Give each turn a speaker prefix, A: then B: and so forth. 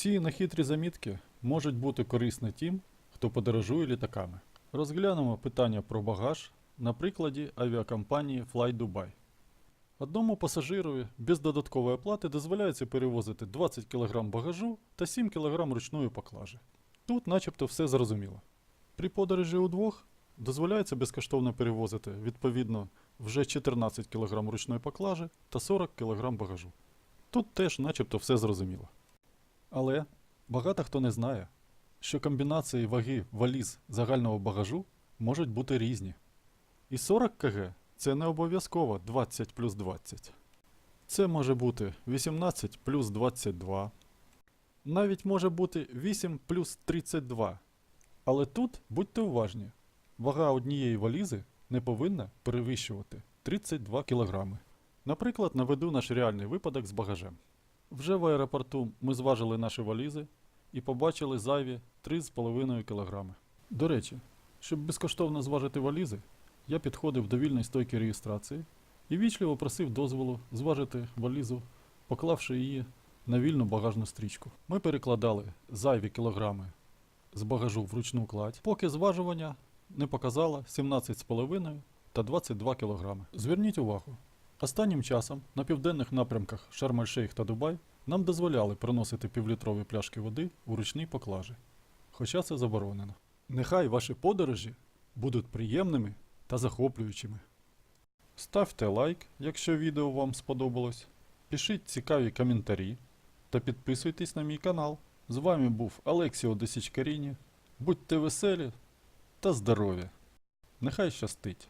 A: Ці нехитрі замітки можуть бути корисні тим, хто подорожує літаками. Розглянемо питання про багаж на прикладі авіакомпанії Fly Dubai. Одному пасажирові без додаткової оплати дозволяється перевозити 20 кг багажу та 7 кг ручної поклажі. Тут начебто все зрозуміло. При подорожі удвох дозволяється безкоштовно перевозити відповідно вже 14 кг ручної поклажі та 40 кг багажу. Тут теж начебто все зрозуміло. Але багато хто не знає, що комбінації ваги валіз загального багажу можуть бути різні. І 40 кг це не обов'язково 20 плюс 20. Це може бути 18 плюс 22. Навіть може бути 8 плюс 32. Але тут будьте уважні, вага однієї валізи не повинна перевищувати 32 кг. Наприклад, наведу наш реальний випадок з багажем. Вже в аеропорту ми зважили наші валізи і побачили зайві 3,5 кг. До речі, щоб безкоштовно зважити валізи, я підходив до вільної стойки реєстрації і вічливо просив дозволу зважити валізу, поклавши її на вільну багажну стрічку. Ми перекладали зайві кілограми з багажу в ручну кладь, поки зважування не показало 17,5 та 22 кг. Зверніть увагу, останнім часом на південних напрямках Шарм-ель-Шейх та Дубай нам дозволяли проносити півлітрові пляшки води у ручній поклажі, хоча це заборонено. Нехай ваші подорожі будуть приємними та захоплюючими. Ставте лайк, якщо відео вам сподобалось, пишіть цікаві коментарі та підписуйтесь на мій канал. З вами був Алексіо Десічкаріні. Будьте веселі та здорові! Нехай щастить!